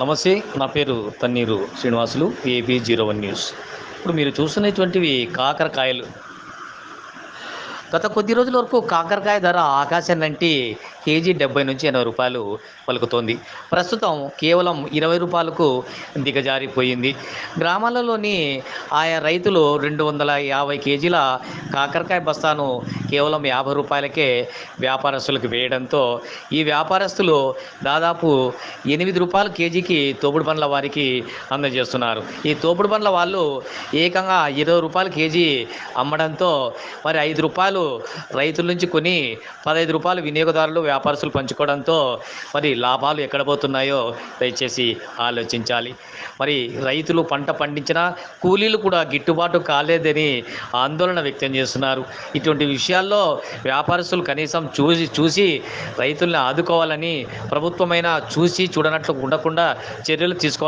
నమస్తే నా పేరు Tanneeru Srinivasulu AP zero one news. ఇప్పుడు మీరు చూస్తున్నటువంటివి కాకరకాయలు. గత కొద్ది రోజుల వరకు కాకరకాయ ధర ఆకాశాన్ని అంటే కేజీ డెబ్బై నుంచి ఎనభై రూపాయలు పలుకుతోంది. ప్రస్తుతం కేవలం ఇరవై రూపాయలకు దిగజారిపోయింది. గ్రామాలలోని ఆయా రైతులు రెండు వందల యాభై కేజీల కాకరకాయ బస్తాను కేవలం యాభై రూపాయలకే వ్యాపారస్తులకు వేయడంతో ఈ వ్యాపారస్తులు దాదాపు ఎనిమిది రూపాయలు కేజీకి తోపుడు పండ్ల వారికి అందజేస్తున్నారు. ఈ తోపుడు పండ్ల వాళ్ళు ఏకంగా ఇరవై రూపాయలు కేజీ అమ్మడంతో మరి ఐదు రూపాయలు రైతుల నుంచి కొని పదహైదు రూపాయలు వినియోగదారులు వ్యాపారస్తులు పంచుకోవడంతో మరి లాభాలు ఎక్కడ పోతున్నాయో దయచేసి ఆలోచించాలి. మరి రైతులు పంట పండించిన కూలీలు కూడా గిట్టుబాటు కాలేదని ఆందోళన వ్యక్తం చేస్తున్నారు. ఇటువంటి విషయాలు విషయాల్లో వ్యాపారస్తులు కనీసం చూసి చూసి రైతుల్ని ఆదుకోవాలని ప్రభుత్వమైనా చూసి చూడనట్లు ఉండకుండా చర్యలు తీసుకోవాలి